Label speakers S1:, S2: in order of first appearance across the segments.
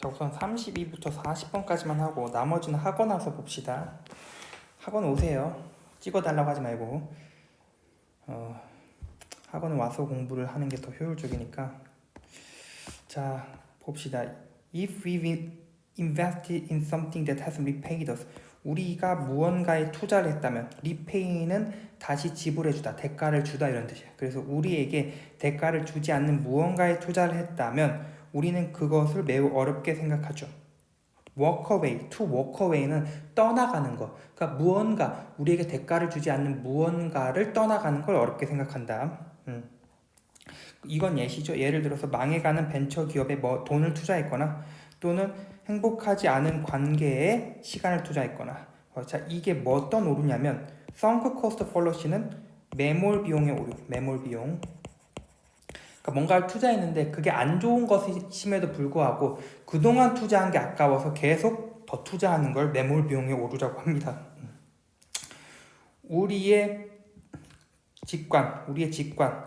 S1: 자 우선 32부터 40번까지만 하고 나머지는 학원 와서 봅시다. 학원 오세요. 찍어달라고 하지 말고 어, 학원 와서 공부를 하는 게 더 효율적이니까 자 봅시다. If we invested in something that hasn't repaid us 우리가 무언가에 투자를 했다면 repay는 다시 지불해주다 대가를 주다 이런 뜻이에요. 그래서 우리에게 대가를 주지 않는 무언가에 투자를 했다면 우리는 그것을 매우 어렵게 생각하죠. to walk away는 떠나가는 것. 그러니까 무언가 우리에게 대가를 주지 않는 무언가를 떠나가는 걸 어렵게 생각한다. 음. 이건 예시죠. 예를 들어서 망해가는 벤처 기업에 뭐 돈을 투자했거나 또는 행복하지 않은 관계에 시간을 투자했거나. 어, 자 이게 뭐 어떤 오류냐면 sunk cost fallacy는 매몰 비용의 오류, 매몰 비용. 그러니까 뭔가를 투자했는데 그게 안 좋은 것임에도 불구하고 그동안 투자한 게 아까워서 계속 더 투자하는 걸 매몰 비용의 오류라고 합니다. 우리의 직관, 우리의 직관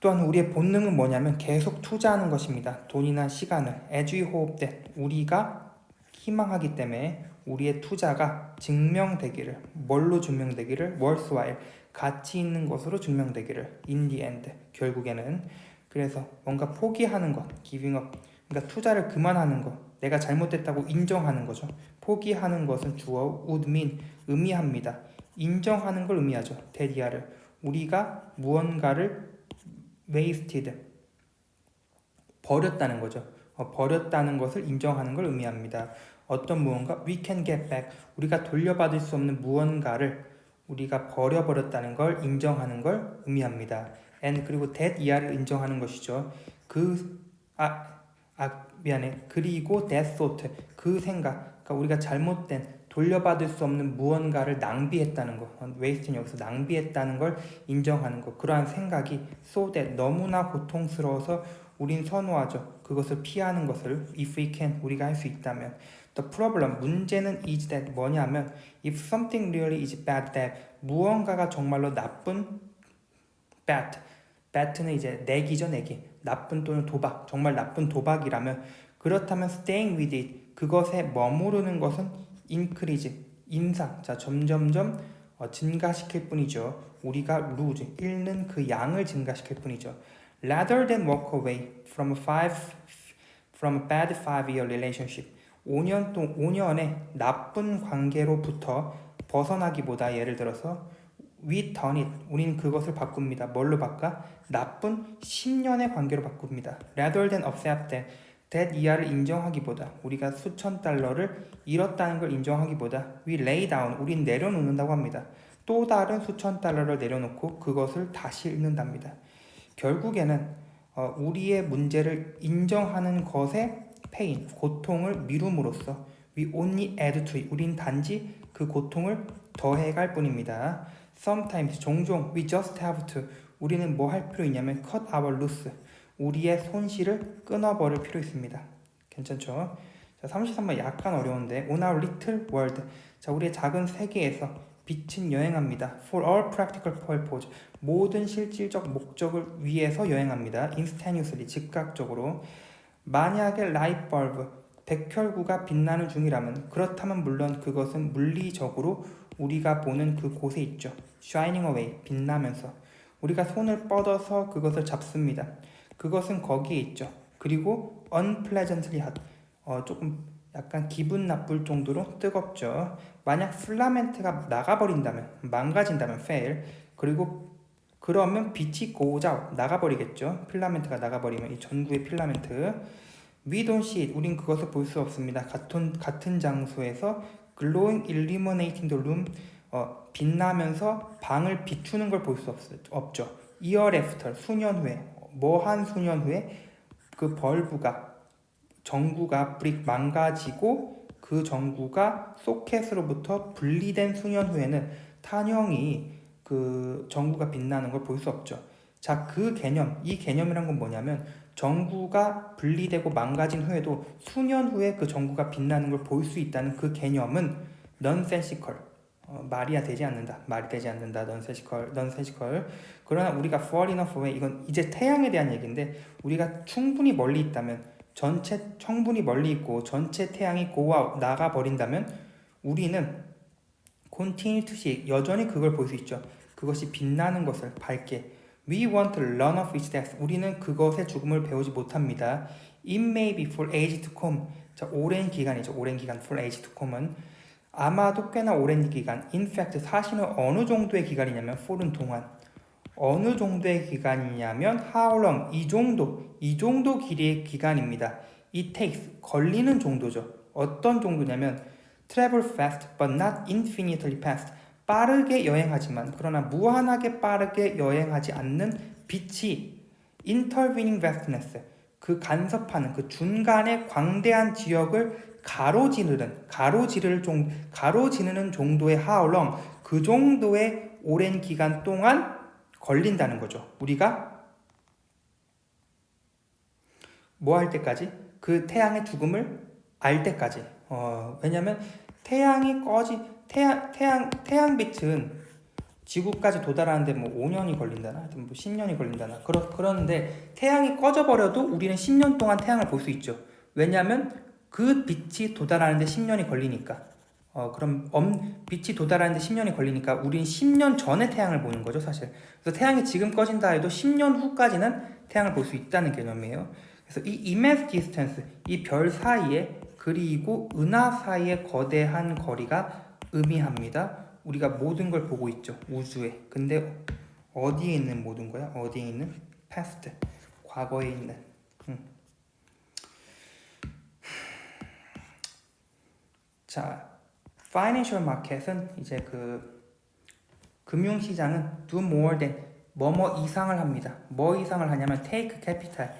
S1: 또한 우리의 본능은 뭐냐면 계속 투자하는 것입니다. 돈이나 시간을 we hope that 우리가 희망하기 때문에 우리의 투자가 증명되기를 뭘로 증명되기를 worthwhile 가치 있는 것으로 증명되기를 the end 결국에는. 그래서 뭔가 포기하는 것 giving up 그러니까 투자를 그만하는 것 내가 잘못됐다고 인정하는 거죠. 포기하는 것은 주어 would mean 의미합니다. 인정하는 걸 의미하죠. 대리아를. 우리가 무언가를 wasted 버렸다는 거죠. 어, 버렸다는 것을 인정하는 걸 의미합니다. 어떤 무언가 we can get back. 우리가 돌려받을 수 없는 무언가를 우리가 버려버렸다는 걸 인정하는 걸 의미합니다. and 그리고 that 이하를 인정하는 것이죠. 그 아, 아 미안해. 그리고 that thought 그 생각. 그러니까 우리가 잘못된 돌려받을 수 없는 무언가를 낭비했다는 거. waste는 여기서 낭비했다는 걸 인정하는 거. 그러한 생각이 so that 너무나 고통스러워서 우린 선호하죠. 그것을 피하는 것을 if we can 우리가 할 수 있다면 The problem 문제는 is that 뭐냐면 if something really is bad that 무언가가 정말로 나쁜 bad bad는 이제 내기죠 내기 나쁜 또는 도박 정말 나쁜 도박이라면 그렇다면 staying with it 그것에 머무르는 것은 increase 인상 자 점점점 어, 증가시킬 뿐이죠 우리가 lose 잃는 그 양을 증가시킬 뿐이죠 rather than walk away from a five from a bad five year relationship 5년 동 5년의 나쁜 관계로부터 벗어나기보다 예를 들어서 we turn it 우리는 그것을 바꿉니다. 뭘로 바꿔? 나쁜 10년의 관계로 바꿉니다. rather than accept that that 이하를 인정하기보다 우리가 수천 달러를 잃었다는 걸 인정하기보다 we lay down 우린 내려놓는다고 합니다. 또 다른 수천 달러를 내려놓고 그것을 다시 읽는답니다. 결국에는 어, 우리의 문제를 인정하는 것에 pain, 고통을 미룸으로써 we only add to. 우린 단지 그 고통을 더해갈 뿐입니다. Sometimes, 종종 we just have to. 우리는 뭐 할 필요 있냐면 cut our loose. 우리의 손실을 끊어버릴 필요 있습니다. 괜찮죠? 자, 33번 약간 어려운데 On our little world. 자, 우리의 작은 세계에서 빛은 여행합니다. For all practical purpose. 모든 실질적 목적을 위해서 여행합니다. Instantaneously, 즉각적으로. 만약에 라이트 벌브 백혈구가 빛나는 중이라면 그렇다면 물론 그것은 물리적으로 우리가 보는 그 곳에 있죠. shining away 빛나면서 우리가 손을 뻗어서 그것을 잡습니다. 그것은 거기에 있죠. 그리고 unpleasantly hot 어, 조금 약간 기분 나쁠 정도로 뜨겁죠. 만약 필라멘트가 나가버린다면 망가진다면 fail 그리고 그러면 빛이 out 나가버리겠죠. 필라멘트가 나가버리면 이 전구의 필라멘트 We don't see it. 우린 그것을 볼 수 없습니다. 같은 같은 장소에서 glowing, illuminating the room 어, 빛나면서 방을 비추는 걸 볼 수 없죠. Year after 수년 후에 뭐한 수년 후에 그 벌브가 전구가 브릭 망가지고 그 전구가 소켓으로부터 분리된 수년 후에는 탄형이 그 전구가 빛나는 걸 볼 수 없죠. 자, 그 개념, 이 개념이란 건 뭐냐면 전구가 분리되고 망가진 후에도 수년 후에 그 전구가 빛나는 걸 볼 수 있다는 그 개념은 nonsensical 어, 말이야 되지 않는다 말이 되지 않는다 nonsensical nonsensical 그러나 우리가 far enough away 이건 이제 태양에 대한 얘기인데 우리가 충분히 멀리 있다면 전체 성분이 멀리 있고 전체 태양이 out 나가 버린다면 우리는 continue to see 여전히 그걸 볼 수 있죠. 그것이 빛나는 것을 밝게 We want to learn of its death. 우리는 그것의 죽음을 배우지 못합니다. It may be for age to come. 자, 오랜 기간이죠. 오랜 기간 for age to come은 아마도 꽤나 오랜 기간. In fact, 사실은 어느 정도의 기간이냐면 for은 동안. 어느 정도의 기간이냐면 how long 이 정도 이 정도 길이의 기간입니다. It takes 걸리는 정도죠. 어떤 정도냐면 travel fast but not infinitely fast 빠르게 여행하지만 그러나 무한하게 빠르게 여행하지 않는 빛이 intervening vastness 그 간섭하는 그 중간의 광대한 지역을 가로지르는 가로지를 종 가로지르는 정도의 long 그 정도의 오랜 기간 동안 걸린다는 거죠. 우리가 뭐 할 때까지 그 태양의 죽음을 알 때까지. 어, 왜냐면 태양이 꺼지 태양 태양 태양빛은 지구까지 도달하는데 뭐 5년이 걸린다나 하여튼 뭐 10년이 걸린다나 그러, 그런데 태양이 꺼져 버려도 우리는 10년 동안 태양을 볼 수 있죠. 왜냐하면 그 빛이 도달하는데 10년이 걸리니까. 어 그럼 엄 빛이 도달하는데 10년이 걸리니까 우리는 10년 전에 태양을 보는 거죠, 사실. 그래서 태양이 지금 꺼진다 해도 10년 후까지는 태양을 볼 수 있다는 개념이에요. 그래서 이 immense distance 이 별 사이에 그리고 은하 사이의 거대한 거리가 의미합니다. 우리가 모든 걸 보고 있죠. 우주에. 근데 어디에 있는 모든 거야? 어디에 있는? past. 과거에 있는. 음. 자, financial market은 이제 그 금융 시장은 do more than 뭐뭐 이상을 합니다. 뭐 이상을 하냐면 take capital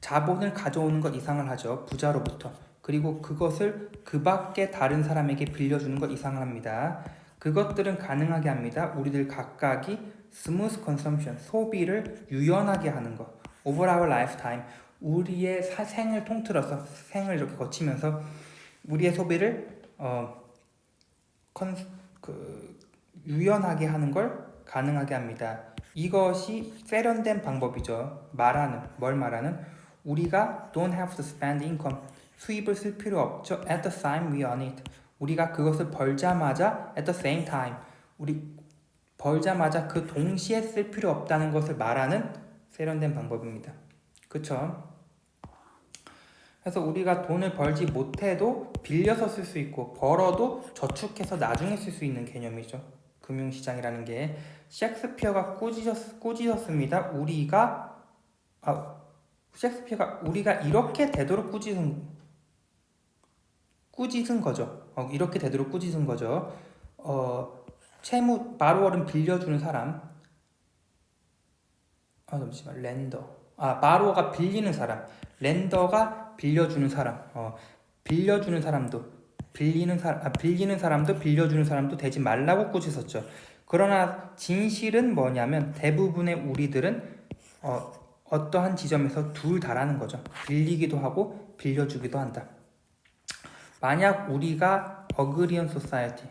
S1: 자본을 가져오는 것 이상을 하죠. 부자로부터. 그리고 그것을 그 밖에 다른 사람에게 빌려주는 것 이상을 합니다. 그것들은 가능하게 합니다. 우리들 각각이 컨섬션, 소비를 유연하게 하는 것. over our lifetime, 우리의 사, 생을 통틀어서 생을 이렇게 거치면서 우리의 소비를 어, 컨, 그, 유연하게 하는 걸 가능하게 합니다. 이것이 세련된 방법이죠. 말하는, 뭘 말하는? 우리가 don't have to spend income, 수입을 쓸 필요 없죠. At the time we earn it. 우리가 그것을 벌자마자 at the same time 우리 벌자마자 그 동시에 쓸 필요 없다는 것을 말하는 세련된 방법입니다. 그쵸? 그래서 우리가 돈을 벌지 못해도 빌려서 쓸 수 있고 벌어도 저축해서 나중에 쓸 수 있는 개념이죠. 금융시장이라는 게 셰익스피어가 꾸짖었, 꾸짖었습니다. 우리가 아, 셰익스피어가 우리가 이렇게 되도록 꾸짖은 꾸짖은 거죠. 어, 이렇게 되도록 꾸짖은 거죠. 어, 채무 바로어는 빌려주는 사람. 아 잠시만 렌더. 아 바로어가 빌리는 사람. 렌더가 빌려주는 사람. 어, 빌려주는 사람도 빌리는 사 아, 빌리는 사람도 빌려주는 사람도 되지 말라고 꾸짖었죠. 그러나 진실은 뭐냐면 대부분의 우리들은 어, 어떠한 지점에서 둘 다라는 거죠. 빌리기도 하고 빌려주기도 한다. 만약 우리가 어그리언 소사이티,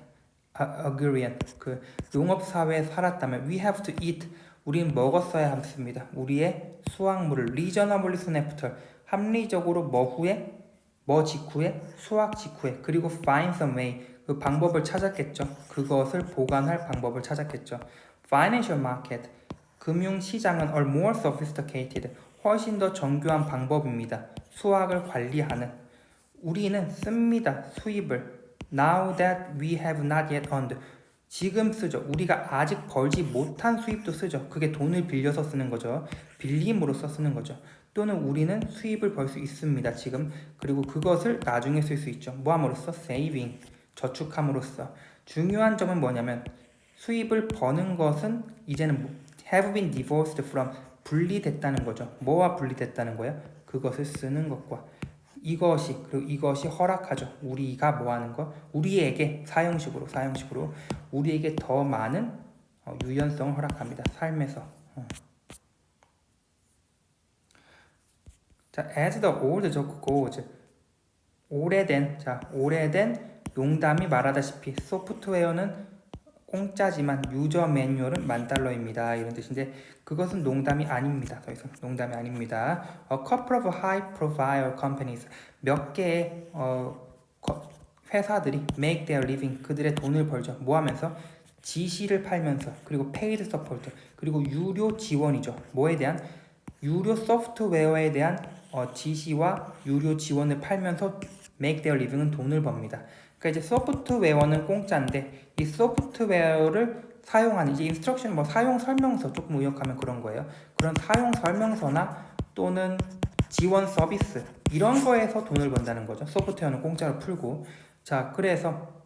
S1: 어그리언 그 농업 사회에 살았다면 we have to eat 우리는 먹었어야 합니다. 우리의 수확물을 리저너블리 스냅터 합리적으로 뭐 후에 뭐 직후에 수확 직후에 그리고 find some way 그 방법을 찾았겠죠. 그것을 보관할 방법을 찾았겠죠. Financial market 금융 시장은 are more sophisticated 훨씬 더 정교한 방법입니다. 수확을 관리하는 우리는 씁니다. 수입을 now that we have not yet earned 지금 쓰죠. 우리가 아직 벌지 못한 수입도 쓰죠. 그게 돈을 빌려서 쓰는 거죠. 빌림으로써 쓰는 거죠. 또는 우리는 수입을 벌 수 있습니다. 지금 그리고 그것을 나중에 쓸 수 있죠. 뭐함으로써 saving 저축함으로써 중요한 점은 뭐냐면 수입을 버는 것은 이제는 뭐 have been divorced from 분리됐다는 거죠. 뭐와 분리됐다는 거예요? 그것을 쓰는 것과 이것이 그리고 이것이 허락하죠. 우리가 뭐 하는 거? 우리에게 사형식으로 사형식으로 우리에게 더 많은 어, 유연성을 허락합니다. 삶에서. 어. 자, as the old joke goes. 오래된 자, 오래된 농담이 말하다시피 소프트웨어는 공짜지만 유저 매뉴얼은 만 달러입니다. 이런 뜻인데 그것은 농담이 아닙니다. 더 이상 농담이 아닙니다. A couple of high profile companies 몇 개의 어, 거- 회사들이 make their living 그들의 돈을 벌죠. 뭐 하면서 지시를 팔면서 그리고 paid support 그리고 유료 지원이죠. 뭐에 대한 유료 소프트웨어에 대한 어, 지시와 유료 지원을 팔면서 make their living은 돈을 법니다. 그러니까 이제 소프트웨어는 공짜인데 이 소프트웨어를 사용하는 이제 인스트럭션 뭐 사용 설명서 조금 의역하면 그런 거예요. 그런 사용 설명서나 또는 지원 서비스 이런 거에서 돈을 번다는 거죠. 소프트웨어는 공짜로 풀고 자 그래서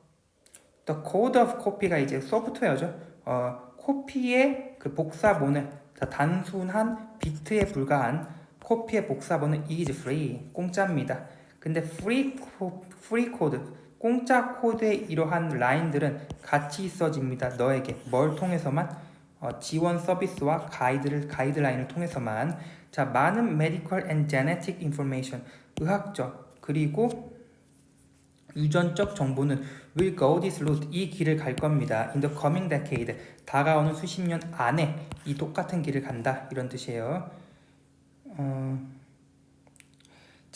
S1: The Code of Copy가 이제 소프트웨어죠. 어, 코피의 그 복사본을 자, 단순한 비트에 불과한 코피의 복사본은 is free 공짜입니다. 근데 free 코, free 코드 공짜 코드의 이러한 라인들은 같이 있어집니다. 너에게 뭘 통해서만 어, 지원 서비스와 가이드를 가이드라인을 통해서만 자 많은 medical and genetic information 의학적 그리고 유전적 정보는 will go this route 이 길을 갈 겁니다. In the coming decade 다가오는 수십 년 안에 이 똑같은 길을 간다 이런 뜻이에요. 어,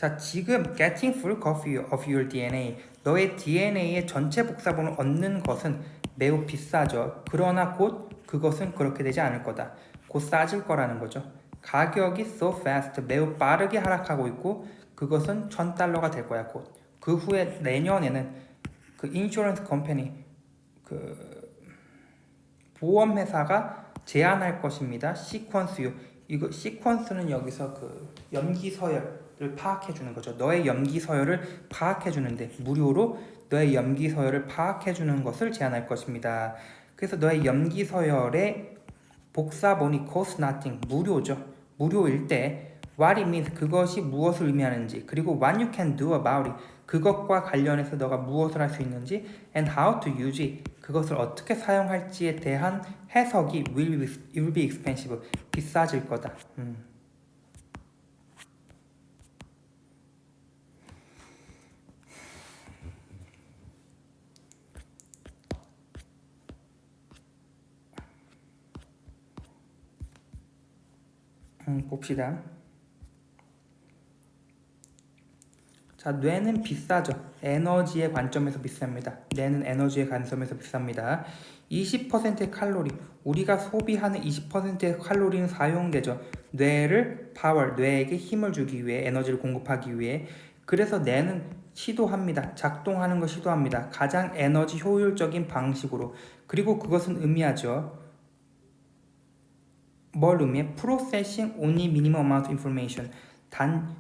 S1: 자 지금 getting full copy of your DNA 너의 DNA의 전체 복사본을 얻는 것은 매우 비싸죠. 그러나 곧 그것은 그렇게 되지 않을 거다. 곧 싸질 거라는 거죠. 가격이 so fast 매우 빠르게 하락하고 있고 그것은 천 달러가 될 거야 곧. 그 후에 내년에는 그 인슈런스 컴퍼니 그 보험 회사가 제안할 것입니다. 시퀀스요. 이거 시퀀스는 여기서 그 염기 서열 을 파악해 주는 거죠. 너의 염기 서열을 파악해 주는데 무료로 너의 염기 서열을 파악해 주는 것을 제안할 것입니다. 그래서 너의 염기 서열의 복사본이 cost nothing 무료죠. 무료일 때 what it means 그것이 무엇을 의미하는지 그리고 what you can do about it 그것과 관련해서 너가 무엇을 할 수 있는지 and how to use it 그것을 어떻게 사용할지에 대한 해석이 will be, will be expensive 비싸질 거다. 음. 음, 봅시다. 자, 뇌는 비싸죠. 에너지의 관점에서 비쌉니다. 뇌는 에너지의 관점에서 비쌉니다. 20%의 칼로리, 우리가 소비하는 20%의 칼로리는 사용되죠. 뇌를 파워, 뇌에게 힘을 주기 위해 에너지를 공급하기 위해 그래서 뇌는 시도합니다. 작동하는 걸 시도합니다. 가장 에너지 효율적인 방식으로. 그리고 그것은 의미하죠. 뭘 의미해? Processing only minimum amount of information. 단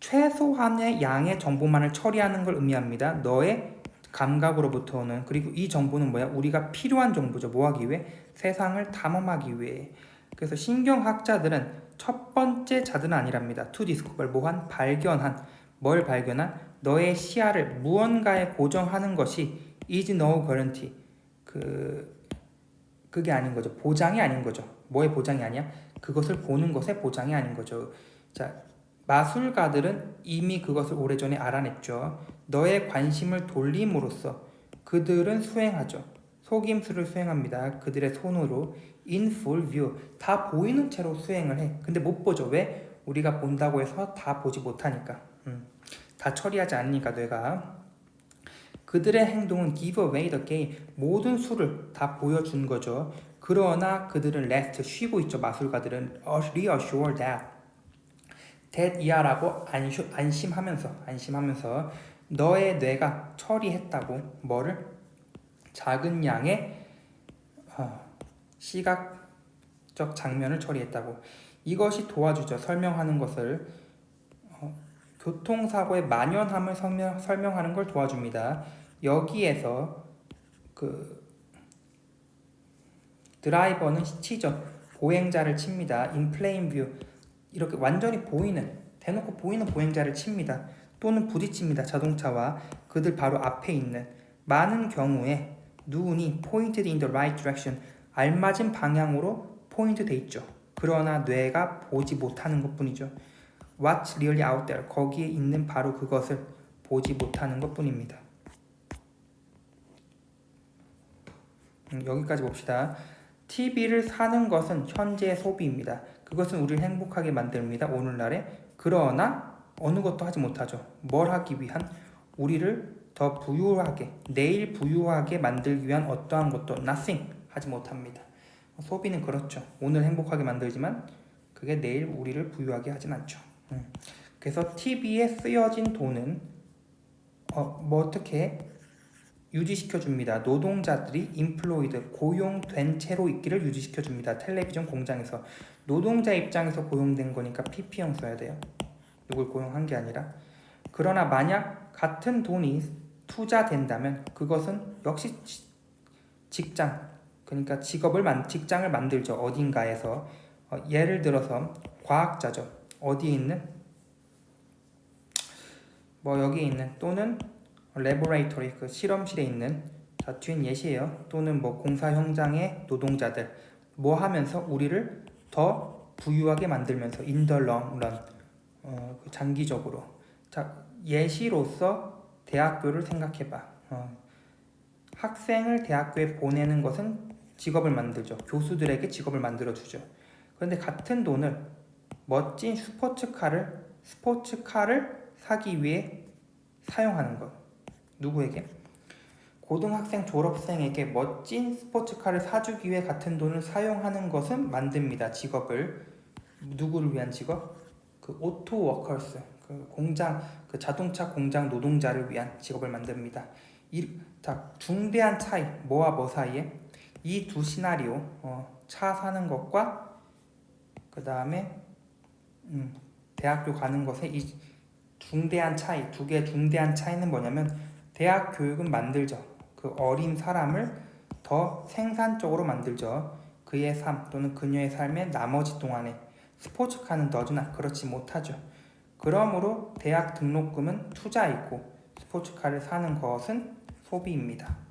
S1: 최소한의 양의 정보만을 처리하는 걸 의미합니다. 너의 감각으로부터는 그리고 이 정보는 뭐야? 우리가 필요한 정보죠. 뭐 하기 위해? 세상을 탐험하기 위해. 그래서 신경학자들은 첫 번째 자들은 아니랍니다. to discover 뭐한 발견한 뭘 발견한 너의 시야를 무언가에 고정하는 것이 is no guarantee. 그 그게 아닌 거죠. 보장이 아닌 거죠. 뭐의 보장이 아니야? 그것을 보는 것의 보장이 아닌 거죠. 자, 마술가들은 이미 그것을 오래전에 알아냈죠. 너의 관심을 돌림으로써 그들은 수행하죠. 속임수를 수행합니다. 그들의 손으로 in full view 다 보이는 채로 수행을 해. 근데 못 보죠. 왜? 우리가 본다고 해서 다 보지 못하니까. 음, 다 처리하지 않으니까 뇌가. 그들의 행동은 give away the game 모든 수를 다 보여준 거죠. 그러나 그들은 rest 쉬고 있죠. 마술가들은 reassure that that 이하라고 안심하면서 안심하면서 너의 뇌가 처리했다고 뭐를 작은 양의 어, 시각적 장면을 처리했다고 이것이 도와주죠. 설명하는 것을 어, 교통사고의 만연함을 설명, 설명하는 걸 도와줍니다. 여기에서 그 드라이버는 치죠. 보행자를 칩니다. plain view 이렇게 완전히 보이는 대놓고 보이는 보행자를 칩니다. 또는 부딪힙니다. 자동차와 그들 바로 앞에 있는 많은 경우에 눈이 pointed in the right direction 알맞은 방향으로 포인트 돼 있죠. 그러나 뇌가 보지 못하는 것뿐이죠. What's really out there 거기에 있는 바로 그것을 보지 못하는 것뿐입니다. 음, 여기까지 봅시다. TV를 사는 것은 현재의 소비입니다. 그것은 우리를 행복하게 만듭니다. 오늘날에 그러나 어느 것도 하지 못하죠. 뭘 하기 위한 우리를 더 부유하게 내일 부유하게 만들기 위한 어떠한 것도 nothing 하지 못합니다. 소비는 그렇죠. 오늘 행복하게 만들지만 그게 내일 우리를 부유하게 하진 않죠. 음. 그래서 TV에 쓰여진 돈은 어, 뭐 어떻게 유지시켜 줍니다. 노동자들이 인플로이드 고용된 채로 있기를 유지시켜 줍니다. 텔레비전 공장에서 노동자 입장에서 고용된 거니까 PP형 써야 돼요. 누굴 고용한 게 아니라 그러나 만약 같은 돈이 투자된다면 그것은 역시 지- 직장 그러니까 직업을 만 직장을 만들죠 어딘가에서 어, 예를 들어서 과학자죠 어디에 있는 뭐 여기 있는 또는 레보레이터리 그 실험실에 있는 자 뒤엔 예시예요. 또는 뭐 공사 현장의 노동자들. 뭐 하면서 우리를 더 부유하게 만들면서 인더런런 어, 그 장기적으로. 자 예시로서 대학교를 생각해봐. 어, 학생을 대학교에 보내는 것은 직업을 만들죠. 교수들에게 직업을 만들어 주죠. 그런데 같은 돈을 멋진 스포츠카를 스포츠카를 사기 위해 사용하는 것 누구에게? 고등학생 졸업생에게 멋진 스포츠카를 사주기 위해 같은 돈을 사용하는 것은 만듭니다 직업을. 누구를 위한 직업? 그 오토 워커스 그 공장 그 자동차 공장 노동자를 위한 직업을 만듭니다. 이, 자 중대한 차이 뭐와 뭐 사이에? 이 두 시나리오 어, 차 사는 것과 그 다음에 음, 대학교 가는 것의 이 중대한 차이 두 개의 중대한 차이는 뭐냐면 대학 교육은 만들죠. 그 어린 사람을 더 생산적으로 만들죠. 그의 삶 또는 그녀의 삶의 나머지 동안에 스포츠카는 너즈나 그렇지 못하죠. 그러므로 대학 등록금은 투자이고 스포츠카를 사는 것은 소비입니다. 음.